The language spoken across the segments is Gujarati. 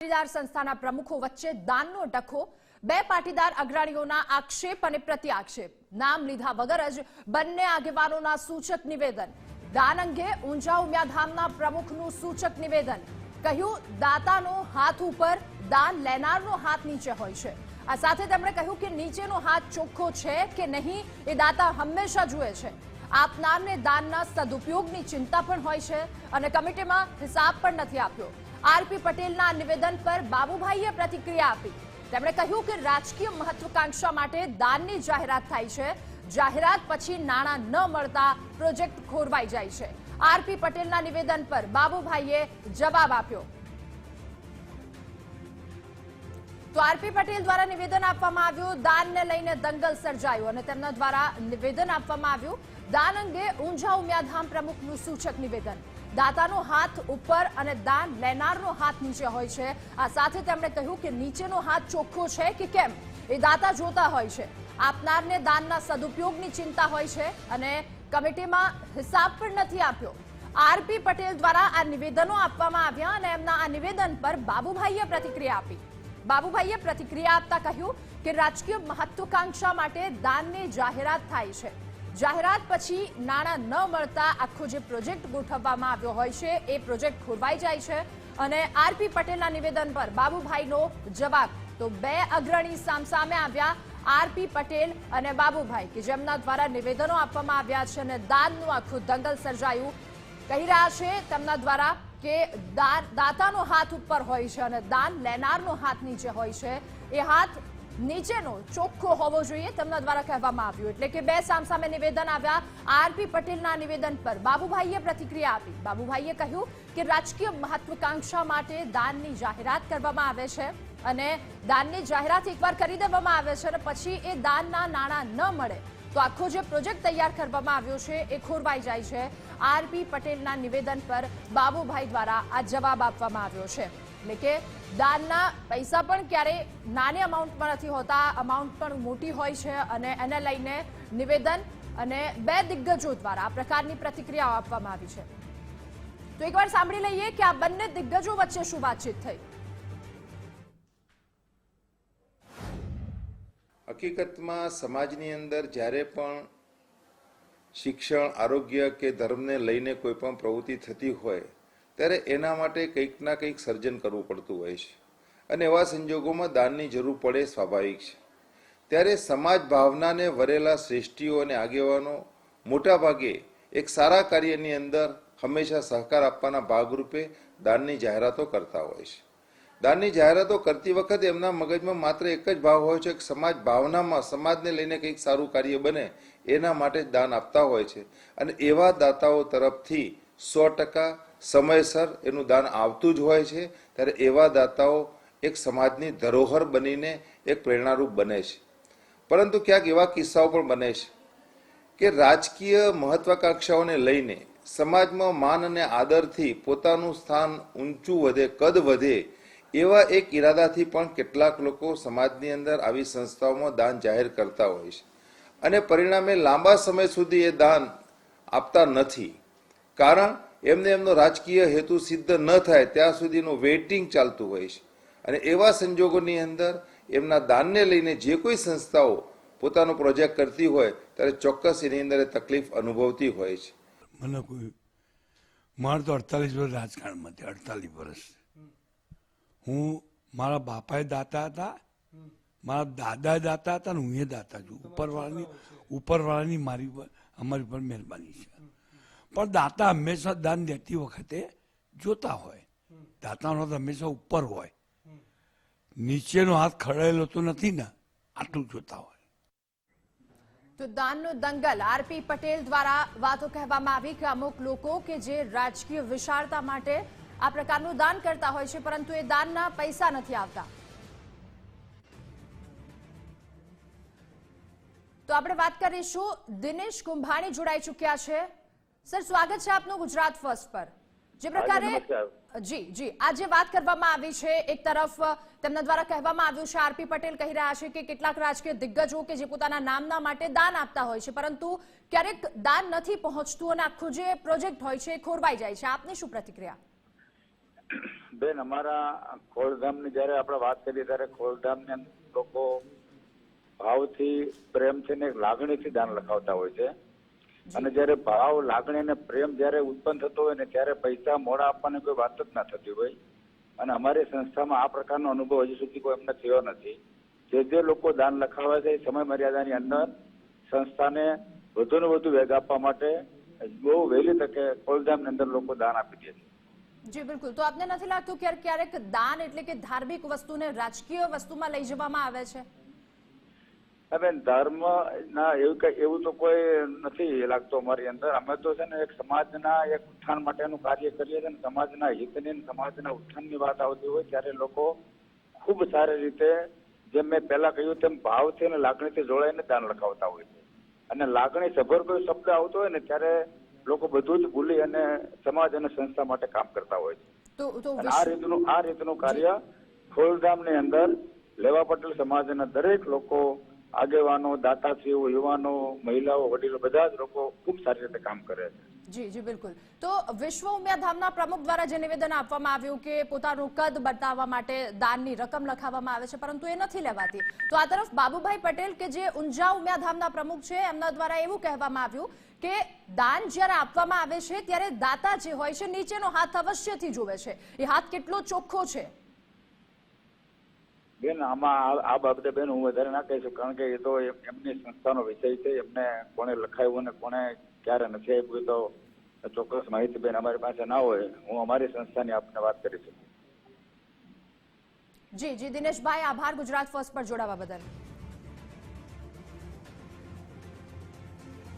પાટીદાર સંસ્થાના પ્રમુખો વચ્ચે દાનનો ડખો, બે પાટીદાર અગ્રણીઓના આક્ષેપ અને પ્રત્યાક્ષેપ. નામ લીધા વગર જ બંને આગેવાનોના સૂચક નિવેદન. દાન અંગે ઊંઝા ઉમિયાધામના પ્રમુખનું સૂચક નિવેદન. કહ્યું, દાતાનો હાથ ઉપર દાન લેનારનો હાથ નીચે હોય છે. આ સાથે તેમણે કહ્યું કે નીચેનો હાથ ચોખ્ખો છે કે નહીં એ દાતા હંમેશા જુએ છે. આપનારને દાનના સદુપયોગની ચિંતા પણ હોય છે અને કમિટીમાં હિસાબ પણ નથી આપ્યો. આરપી પટેલના નિવેદન પર બાબુભાઈએ પ્રતિક્રિયા આપી. તેમણે કહ્યું કે રાજકીય મહત્વકાંક્ષા માટે દાનની જાહેરાત થાય છે. જાહેરાત પછી નાણાં ન મળતા પ્રોજેક્ટ ખોરવાઈ જાય છે. આરપી પટેલના નિવેદન પર બાબુભાઈએ જવાબ આપ્યો. તો આરપી પટેલ દ્વારા નિવેદન આપવામાં આવ્યું, દાનને લઈને દંગલ સર્જાયું અને તેમના દ્વારા નિવેદન આપવામાં આવ્યું. દાન અંગે ઊંઝા ઉમિયાધામ પ્રમુખનું સૂચક નિવેદન. દાતાનો હાથ ઉપર અને દાન લેનારનો હાથ નીચે હોય છે. આ સાથે તેમણે કહ્યું કે નીચેનો હાથ ચોખ્ખો છે કે કેમ? એ દાતા જોતા હોય છે. આપનારને દાનના સદુપયોગની ચિંતા હોય છે અને કમિટીમાં હિસાબ પણ નથી આપ્યો. આરપી પટેલ દ્વારા આ નિવેદનો આપવામાં આવ્યા અને એમના આ નિવેદન પર બાબુભાઈએ પ્રતિક્રિયા આપી. બાબુભાઈએ પ્રતિક્રિયા આપતા કહ્યું કે રાજકીય મહત્વાકાંક્ષા માટે દાનની જાહેરાત થાય છે. જાહેરાત પછી નાણાં ન મળતા આખો જે પ્રોજેક્ટ ગોઠવવામાં આવ્યો હોય છે, એ પ્રોજેક્ટ ખોરવાઈ જાય છે અને આરપી પટેલના નિવેદન પર બાબુભાઈનો જવાબ. તો બે અગ્રણી સામસામે આવ્યા આરપી પટેલ અને બાબુભાઈ, કે જેમના દ્વારા નિવેદનો આપવામાં આવ્યા છે અને દાનનું આખું દંગલ સર્જાયું. કહી રહ્યા છે તેમના દ્વારા કે દાતાનો હાથ ઉપર હોય છે અને દાન લેનારનો હાથ નીચે હોય છે, એ હાથ નીચેનો ચોખ્ખો હોવો જોઈએ, તેમના દ્વારા કહેવામાં આવ્યું. એટલે કે બે સામસામે નિવેદન આવ્યા, આરપી પટેલના નિવેદન પર બાબુભાઈએ પ્રતિક્રિયા આપી. બાબુભાઈએ કહ્યું કે રાજકીય મહત્વકાંક્ષા માટે દાનની જાહેરાત કરવામાં આવે છે અને દાનની જાહેરાત એકવાર કરી દેવામાં આવે છે અને પછી એ દાનના નાણાં ન મળે, તો આખો જે પ્રોજેક્ટ તૈયાર કરવામાં આવ્યો છે એ ખોરવાઈ જાય છે. આરપી પટેલના નિવેદન પર બાબુભાઈ દ્વારા આ જવાબ આપવામાં આવ્યો છે. એટલે કે દાનના પૈસા પણ ક્યારેય નાની અમાઉન્ટમાં નથી હોતા. અમાઉન્ટ પણ મોટી હોય છે અને એને લઈને નિવેદન અને બે દિગ્ગજો દ્વારા આ પ્રકારની પ્રતિક્રિયાઓ આપવામાં આવી છે. તો એકવાર સાંભળી લઈએ કે આ બંને દિગ્ગજો વચ્ચે શું વાતચીત થઈ. હકીકતમાં સમાજની અંદર જ્યારે પણ શિક્ષણ, આરોગ્ય કે ધર્મને લઈને કોઈ પણ પ્રવૃત્તિ થતી હોય ત્યારે એના માટે કંઈક ના કંઈક સર્જન કરવું પડતું હોય છે. અને એવા સંજોગોમાં દાનની જરૂર પડે સ્વાભાવિક છે. ત્યારે સમાજ ભાવનાને વરેલા શ્રેષ્ઠીઓ અને આગેવાનો મોટા ભાગે એક સારા કાર્યની અંદર હંમેશા સહકાર આપવાના ભાગરૂપે દાનની જાહેરાતો કરતા હોય છે. દાનની જાહેરાતો કરતી વખતે એમના મગજમાં માત્ર એક જ ભાવ હોય છે કે સમાજ ભાવનામાં સમાજને લઈને કંઈક સારું કાર્ય બને એના માટે જ દાન આપતા હોય છે. અને એવા દાતાઓ તરફથી સો ટકા સમયસર એનું દાન આવતું જ હોય છે, ત્યારે એવા દાતાઓ એક સમાજની ધરોહર બનીને એક પ્રેરણારૂપ બને છે. પરંતુ ક્યાંક એવા કિસ્સાઓ પણ બને છે કે રાજકીય મહત્વાકાંક્ષાઓને લઈને સમાજમાં માન અને આદરથી પોતાનું સ્થાન ઊંચું વધે, કદ વધે, એવા એક ઈરાદાથી પણ કેટલાક લોકો સમાજની અંદર આવી સંસ્થાઓમાં દાન જાહેર કરતા હોય છે. અને પરિણામે લાંબા સમય સુધી એ દાન આપતા નથી. કારણ એમને એમનો રાજકીય હેતુ સિદ્ધ ન થાય, ત્યાં સુધીનું વેઇટિંગ ચાલતું હોય છે. અને એવા સંજોગોની અંદર એમના દાનને લઈને જે કોઈ સંસ્થાઓ પોતાનો પ્રોજેક્ટ કરતી હોય, ત્યારે ચોક્કસ એની અંદર તકલીફ અનુભવતી હોય છે. મને કોઈ મારે તો અડતાલીસ વર્ષ રાજકારણમાં હતી, અડતાલીસ વર્ષ. હું મારા બાપાએ દાતા હતા, મારા દાદા દાતા હતા ને હું એ દાતા છું. ઉપરવાળાની ઉપરવાળાની મારી પર અમારી પર મહેરબાની છે. પણ દાતા હંમેશા દાન દેતી વખતે જોતા હોય. દાતાનો હાથ હંમેશા ઉપર હોય. નીચેનો હાથ ખડાયેલો તો નથી ને, આટલું જોતા હોય. તો દાનનો દંગલ આરપી પટેલ દ્વારા વાતો કહેવામાં આવી કે અમુક લોકો કે જે રાજકીય વિશાળતા માટે આ પ્રકારનું દાન કરતા હોય છે, પરંતુ એ દાનના પૈસા નથી આવતા. તો આપણે વાત કરીશું, દિનેશ કુંભાણી જોડાઈ ચૂક્યા છે. સર સ્વાગત છે આપનું ગુજરાત ફર્સ્ટ પર. જે પ્રકારે જી જી. આજે વાત કરવામાં આવી છે એક તરફ તેમના દ્વારા કહેવામાં આવ્યું છે આરપી પટેલ કહી રહ્યા છે કે કેટલાક રાજકીય દિગ્ગજો કે જે પોતાના નામના માટે દાન આપતા હોય છે પરંતુ ક્યારેક દાન નથી પહોંચતું અને આખું જે પ્રોજેક્ટ હોય છે એ ખોરવાઈ જાય છે. આપની શું પ્રતિક્રિયા? બેન અમારા ખોળધામની જયારે આપણે વાત કરીએ ત્યારે ખોડધામની લોકો ભાવથી પ્રેમથી ને લાગણીથી દાન લખાવતા હોય છે. અને જયારે ભાવ લાગણી અને પ્રેમ જયારે ઉત્પન્ન થતો હોય ને ત્યારે પૈસા મોડા આપવાની કોઈ વાત જ ના થતી હોય. અને અમારી સંસ્થામાં આ પ્રકારનો અનુભવ હજી સુધી કોઈ અમને થયો નથી. જે જે લોકો દાન લખાવે છે એ સમય મર્યાદાની અંદર સંસ્થાને વધુ ને વધુ વેગ આપવા માટે બહુ વહેલી તકે કોલધામની અંદર લોકો દાન આપી દે છે. જી બિલકુલ. તો આપને નથી લાગતું કે ક્યારેક દાન એટલે કે ધાર્મિક વસ્તુને રાજકીય વસ્તુમાં લઈ જવામાં આવે છે? હવે ધર્મ ના એવું કઈ એવું તો કોઈ નથી લાગતું અમારી અંદર. અમે તો છે ને એક સમાજના એક ઉત્થાન માટેનું કાર્ય કરીએ છીએ સમાજના હિતની સમાજના ઉત્થાનની વાત આવતી હોય ત્યારે લોકો ખૂબ સારી રીતે જેમ મેં પહેલા કહ્યું તેમ ભાવથી અને લાગણીથી જોડાઈને દાન લખાવતા હોય છે. અને લાગણી સભર કોઈ શબ્દ આવતો હોય ને ત્યારે લોકો બધું જ ભૂલી અને સમાજ અને સંસ્થા માટે કામ કરતા હોય છે. આ રીતનું આ રીતનું કાર્ય ખોલધામની અંદર લેવા પટેલ સમાજના દરેક લોકો આગેવાનો, દાતાશ્રીઓ, યુવાનો, મહિલાઓ, વડીલો બધા જ લોકો ખૂબ સારી રીતે કામ કરે છે. જી જી, બિલકુલ. તો વિશ્વ ઉમિયાધામના પ્રમુખ દ્વારા જે નિવેદન આપવામાં આવ્યું કે પોતાનું કદ બતાવવા માટે દાનની રકમ લખાવવામાં આવે છે, પરંતુ એ નથી લેવાતી. તો આ તરફ બાબુભાઈ પટેલ કે જે ઊંઝા ઉમિયાધામના પ્રમુખ છે, એમના દ્વારા એવું કહેવામાં આવ્યું કે દાન જ્યારે આપવામાં આવે છે, ત્યારે દાતા જે હોય છે, નીચેનો હાથ અવશ્યથી જોવે છે. એ હાથ કેટલો ચોખ્ખો છે? બેન, આમાં આ- બાબતે બેન હું વધારે ના કહી શકું, કારણ કે એ તો એમની સંસ્થાનો વિષય છે. એમને કોણે લખાયું અને કોણે ક્યારે નથી આપ્યું તો ચોક્કસ માહિતી બેન અમારી પાસે ના હોય. હું અમારી સંસ્થાની આપને વાત કરી શકું. જી જી, દિનેશભાઈ, આભાર. ગુજરાત ફર્સ્ટ પર જોડાવા બદલ.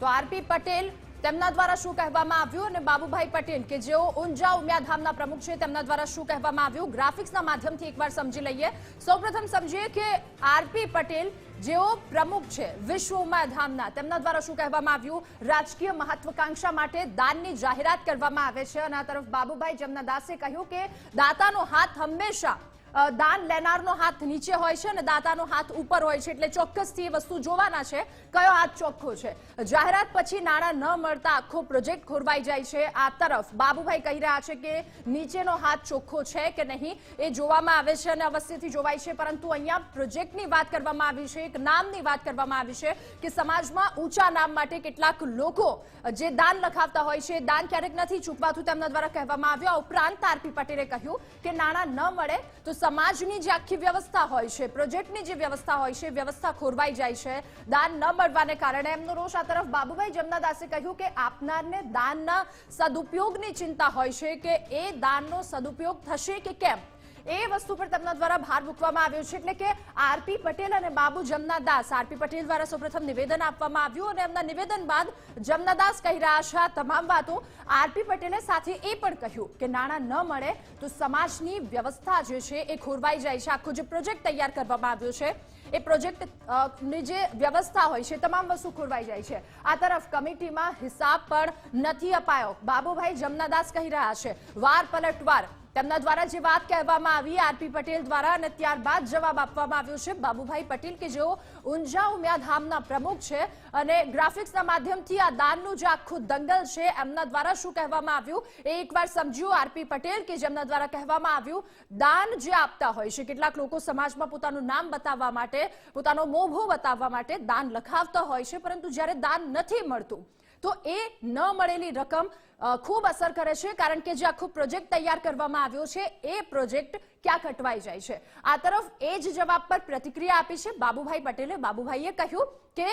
તો આરપી પટેલ તેમના દ્વારા શું કહેવામાં આવ્યું અને બાબુભાઈ પટેલ કે જેઓ ઊંઝા ઉમિયાધામના પ્રમુખ છે, તેમના દ્વારા શું કહેવામાં આવ્યું? ગ્રાફિક્સના માધ્યમથી એકવાર સમજી લઈએ. સૌપ્રથમ સમજીએ કે આરપી પટેલ જેઓ પ્રમુખ છે, વિશ્વ ઉમિયાધામના તેમના દ્વારા શું કહેવામાં આવ્યું? રાજકીય મહત્વકાંક્ષા માટે દાનની જાહેરાત કરવામાં આવે છે. અને આ તરફ બાબુભાઈ જમનાદાસે કહ્યું કે દાતાનો હાથ હંમેશા દાન લેનારનો હાથ નીચે હોય છે અને દાતાનો હાથ ઉપર હોય છે. એટલે ચોક્કસથી એ વસ્તુ જોવાના છે. કયો હાથ ચોખ્ખો છે? જાહેરાત પછી નાણાં ન મળતા આખો પ્રોજેક્ટ ખોરવાઈ જાય છે. આ તરફ બાબુભાઈ કહી રહ્યા છે કે નીચેનો હાથ ચોખ્ખો છે કે નહીં એ જોવામાં આવે છે અને અવશ્યથી જોવાય છે. પરંતુ અહીંયા પ્રોજેક્ટની વાત કરવામાં આવી છે, એક નામની વાત કરવામાં આવી છે કે સમાજમાં ઊંચા નામ માટે કેટલાક લોકો જે દાન લખાવતા હોય છે, દાન ક્યારેક નથી ચૂકવાતું તેમના દ્વારા કહેવામાં આવ્યું. આ ઉપરાંત આરપી પટેલે કહ્યું કે નાણાં ન મળે તો સમાજની જે આખી વ્યવસ્થા હોય છે, પ્રોજેક્ટની જે વ્યવસ્થા હોય છે, વ્યવસ્થા ખોરવાઈ જાય છે, દાન ન મળવાને કારણે એમનો રોષ આ તરફ બાબુભાઈ જમનાદાસે કહ્યું કે આપનારને દાનના સદુપયોગની ચિંતા હોય છે કે એ દાનનો સદુપયોગ થશે કે કેમ? એ વસ્તુ પર તેમના દ્વારા ભાર મૂકવામાં આવ્યો છે એટલે કે આરપી પટેલ અને બાબુ જમનાદાસ, આરપી પટેલ દ્વારા સૌપ્રથમ નિવેદન આપવામાં આવ્યું અને એમના નિવેદન બાદ જમનાદાસ કહી રહ્યા છે આ તમામ વાતો આરપી પટેલે સાથે એ પણ કહ્યું કે નાણાં ન મળે તો સમાજની વ્યવસ્થા જે છે એ ખોરવાઈ જાય છે. આખો જે પ્રોજેક્ટ તૈયાર કરવામાં આવ્યો છે, એ પ્રોજેક્ટની જે વ્યવસ્થા હોય છે તમામ વસ્તુ ખોરવાઈ જાય છે. આ તરફ કમિટીમાં હિસાબ પણ નથી અપાયો. બાબુભાઈ જમનાદાસ કહી રહ્યા છે, વાર પલટવાર તેમના દ્વારા જે વાત કહેવામાં આવી, આરપી પટેલ દ્વારા, અને ત્યારબાદ જવાબ આપવામાં આવ્યો છે બાબુભાઈ પટેલ કે જેઓ ઊંઝા ઉમિયા ધામના પ્રમુખ છે અને ગ્રાફિક્સના માધ્યમથી આ દાનનું જે આખું દંગલ છે એમના દ્વારા શું કહેવામાં આવ્યું? એ એકવાર સમજ્યું આરપી પટેલ કે જેમના દ્વારા કહેવામાં આવ્યું, દાન જે આપતા હોય છે. કેટલાક લોકો સમાજમાં પોતાનું નામ બતાવવા માટે, પોતાનો મોભો બતાવવા માટે દાન લખાવતા હોય છે, પરંતુ જ્યારે દાન નથી મળતું તો એ ન મળેલી રકમ ખૂબ અસર કરે છે, કારણ કે જે આખો પ્રોજેક્ટ તૈયાર કરવામાં આવ્યો છે, એ પ્રોજેક્ટ ક્યાં કટવાઈ જાય છે? આ તરફ એ જ જવાબ પર પ્રતિક્રિયા આપી છે બાબુભાઈ પટેલે. બાબુભાઈએ કહ્યું કે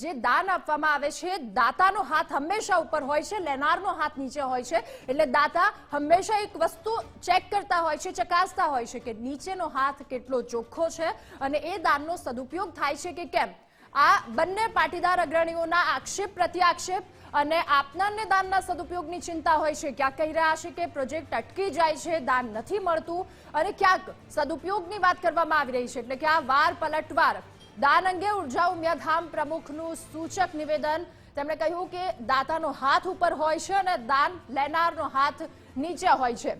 જે દાન આપવામાં આવે છે, દાતાનો હાથ હંમેશા ઉપર હોય છે, લેનારનો હાથ નીચે હોય છે, એટલે દાતા હંમેશા એક વસ્તુ ચેક કરતા હોય છે, ચકાસતા હોય છે કે નીચેનો હાથ કેટલો ચોખ્ખો છે અને એ દાનનો સદુપયોગ થાય છે કે કેમ? આ બંને પાટીદાર અગ્રણીઓના આક્ષેપ, પ્રત્યાક્ષેપ અને આપનારને દાનના સદુપયોગની ચિંતા હોય છે. ક્યાંક કહી રહ્યા છે કે પ્રોજેક્ટ અટકી જાય છે, દાન નથી મળતું અને ક્યાંક સદુપયોગની વાત કરવામાં આવી રહી છે. એટલે કે આ વાર પલટવાર દાન અંગે ઊર્જા ઉમિયાધામ પ્રમુખનું સૂચક નિવેદન. તેમણે કહ્યું કે દાતાનો હાથ ઉપર હોય છે અને દાન લેનારનો હાથ નીચે હોય છે.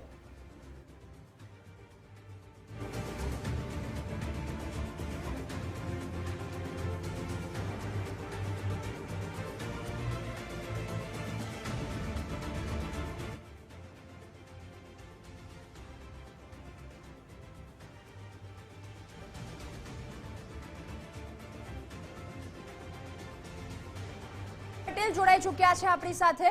પટેલ જોડાઈ ચૂક્યા છે આપણી સાથે.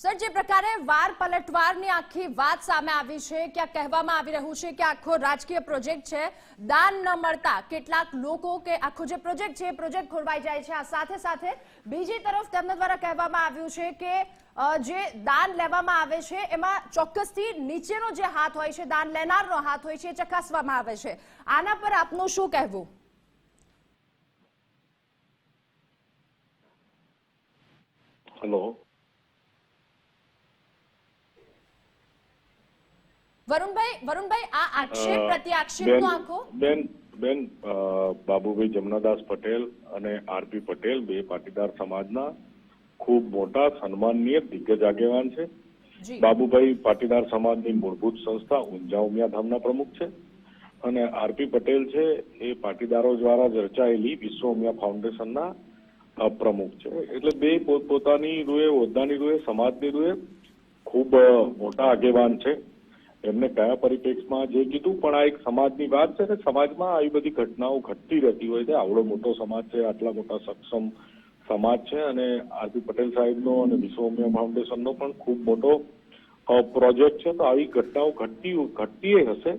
સર, જે પ્રકારે વાર પલટવારની આખી વાત સામે આવી છે કે કહેવામાં આવી રહ્યું છે કે આખો રાજકીય પ્રોજેક્ટ છે, દાન ન મળતા કેટલાક લોકો કે આખો જે પ્રોજેક્ટ છે એ પ્રોજેક્ટ ખોરવાઈ જાય છે. આ સાથે સાથે બીજી તરફ તેમના દ્વારા કહેવામાં આવ્યું છે કે જે દાન લેવામાં આવે છે, એમાં ચોક્કસથી નીચેનો જે હાથ હોય છે, દાન લેનારનો હાથ હોય છે, એ ચકાસવામાં આવે છે. આના પર આપનું શું કહેવું? હેલો વરુણભાઈ વરુણભાઈ આ આક્ષેપ પ્રતિ આક્ષેપનો આખો? બેન બેન બાબુભાઈ જમનાદાસ પટેલ અને આરપી પટેલ બે પાટીદાર સમાજના ખૂબ મોટા સન્માનનીય દિગ્ગજ આગેવાન છે. બાબુભાઈ પાટીદાર સમાજની મૂળભૂત સંસ્થા ઊંઝા ઉમિયા ધામના પ્રમુખ છે અને આરપી પટેલ છે એ પાટીદારો દ્વારા રચાયેલી વિશ્વ ઉમિયા ફાઉન્ડેશનના પ્રમુખ છે. એટલે બે પોતપોતાની રૂએ હોદ્દાની રૂએ, સમાજની રૂએ ખૂબ મોટા આગેવાન છે. એમને કયા પરિપ્રેક્ષમાં જે કીધું, પણ આ એક સમાજની વાત છે ને, સમાજમાં આવી બધી ઘટનાઓ ઘટતી રહેતી હોય છે. આવડો મોટો સમાજ છે, આટલા મોટા સક્ષમ સમાજ છે અને આરપી પટેલ સાહેબનો અને વિશ્વ ઉમિયા ફાઉન્ડેશનનો પણ ખૂબ મોટો પ્રોજેક્ટ છે. તો આવી ઘટનાઓ ઘટતી ઘટતી હશે.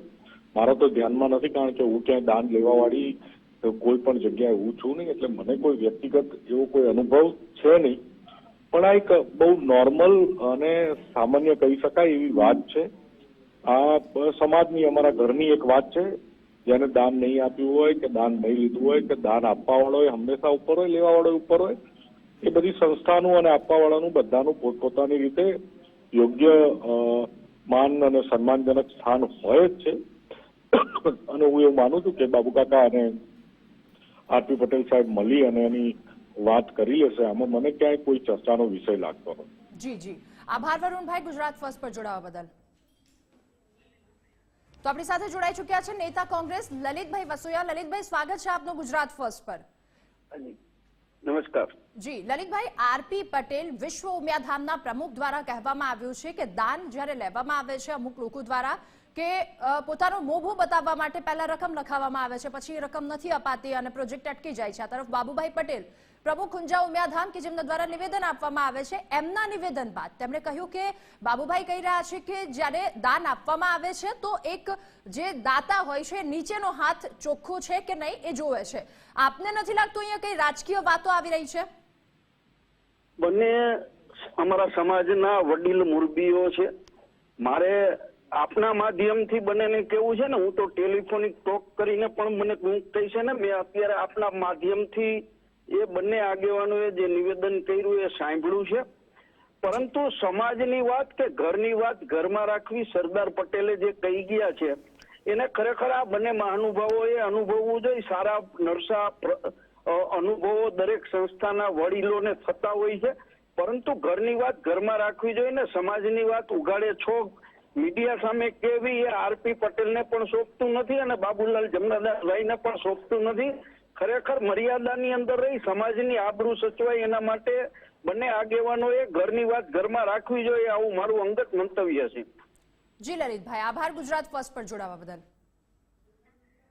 મારા તો ધ્યાનમાં નથી, કારણ કે હું ક્યાંય દાન લેવા વાળી કોઈ પણ જગ્યાએ હું છું નહીં, એટલે મને કોઈ વ્યક્તિગત એવો કોઈ અનુભવ છે નહીં. પણ આ એક બહુ નોર્મલ અને સામાન્ય કહી શકાય એવી વાત છે. આ સમાજની અમારા ઘરની એક વાત છે. જેને દાન નહીં આપ્યું હોય કે દાન નહીં લીધું હોય કે દાન આપવા વાળો હંમેશા ઉપર હોય લેવા વાળો ઉપર હોય, એ બધી સંસ્થાનું અને આપવા વાળાનું બધાનું પોતપોતાની રીતે યોગ્ય માન અને સન્માનજનક સ્થાન હોય જ છે. અને હું એવું માનું છું કે બાબુ કાકા અને આરપી પટેલ સાહેબ મળી અને એની વાત કરી લેશે. આમાં મને ક્યાંય કોઈ ચર્ચાનો વિષય લાગતો નથી. જી જી. આભાર વરુણભાઈ. ગુજરાત ફર્સ્ટ પર જોડાવા બદલ. તો આપણી સાથે જોડાઈ ચૂક્યા છે નેતા કોંગ્રેસ લલિતભાઈ વસોયા. લલિતભાઈ સ્વાગત છે આપનું ગુજરાત ફર્સ્ટ પર. નમસ્કાર. જી લલિતભાઈ આરપી પટેલ વિશ્વ ઉમિયાધામના પ્રમુખ દ્વારા કહેવામાં આવ્યું છે કે દાન જ્યારે લેવામાં આવે છે અમુક લોકો દ્વારા કે પોતાનું મોભો બતાવવા માટે પહેલા રકમ લખાવવામાં આવે છે, પછી રકમ નથી અપાતી અને પ્રોજેક્ટ અટકી જાય છે. આ તરફ બાબુભાઈ પટેલ પ્રમુખ ખુંજા ઉમિયાધામ કે જેમના દ્વારા નિવેદન આપવામાં આવે છે, એમના નિવેદન બાદ તેમણે કહ્યું કે, બાબુભાઈ કહી રહ્યા છે કે જ્યારે દાન આપવામાં આવે છે, તો એક જે દાતા હોય છે, નીચેનો હાથ ચોખ્ખો છે કે નહીં એ જોવે છે. આપને નથી લાગતું અહીંયા કઈ રાજકીય વાતો આવી રહી છે? બંને અમારા સમાજના વડીલ મુરબીઓ છે. મારે આપના માધ્યમથી બંનેને કેવું છે ને, હું તો ટેલિફોનિક ટોક કરીને પણ મને હું કહી છે ને, મેં અત્યારે આપના માધ્યમથી એ બંને આગેવાનોએ જે નિવેદન કર્યું એ સાંભળ્યું છે. પરંતુ સમાજની વાત કે ઘરની વાત ઘરમાં રાખવી, સરદાર પટેલે જે કહી ગયા છે, એને ખરેખર આ બંને મહાનુભાવોએ અનુભવવું જોઈએ. સારા નરસા અનુભવો દરેક સંસ્થાના વડીલોને થતા હોય છે. પરંતુ ઘરની વાત ઘરમાં રાખવી જોઈએ ને, સમાજની વાત ઉગાડે છો મીડિયા સામે કેવી એ આરપી પટેલને પણ સોંપતું નથી અને બાબુલાલ જમનાદાસભાઈને પણ સોંપતું નથી. ખરેખર મર્યાદાની અંદર રહી, સમાજની આબરૂ સચવાય એના માટે બંને આગેવાનોએ ઘરની વાત ઘરમાં રાખવી જોઈએ, આવું મારું અંગત મંતવ્ય છે. જી લલિતભાઈ, આભાર. ગુજરાત ફર્સ્ટ પર જોડાવા બદલ.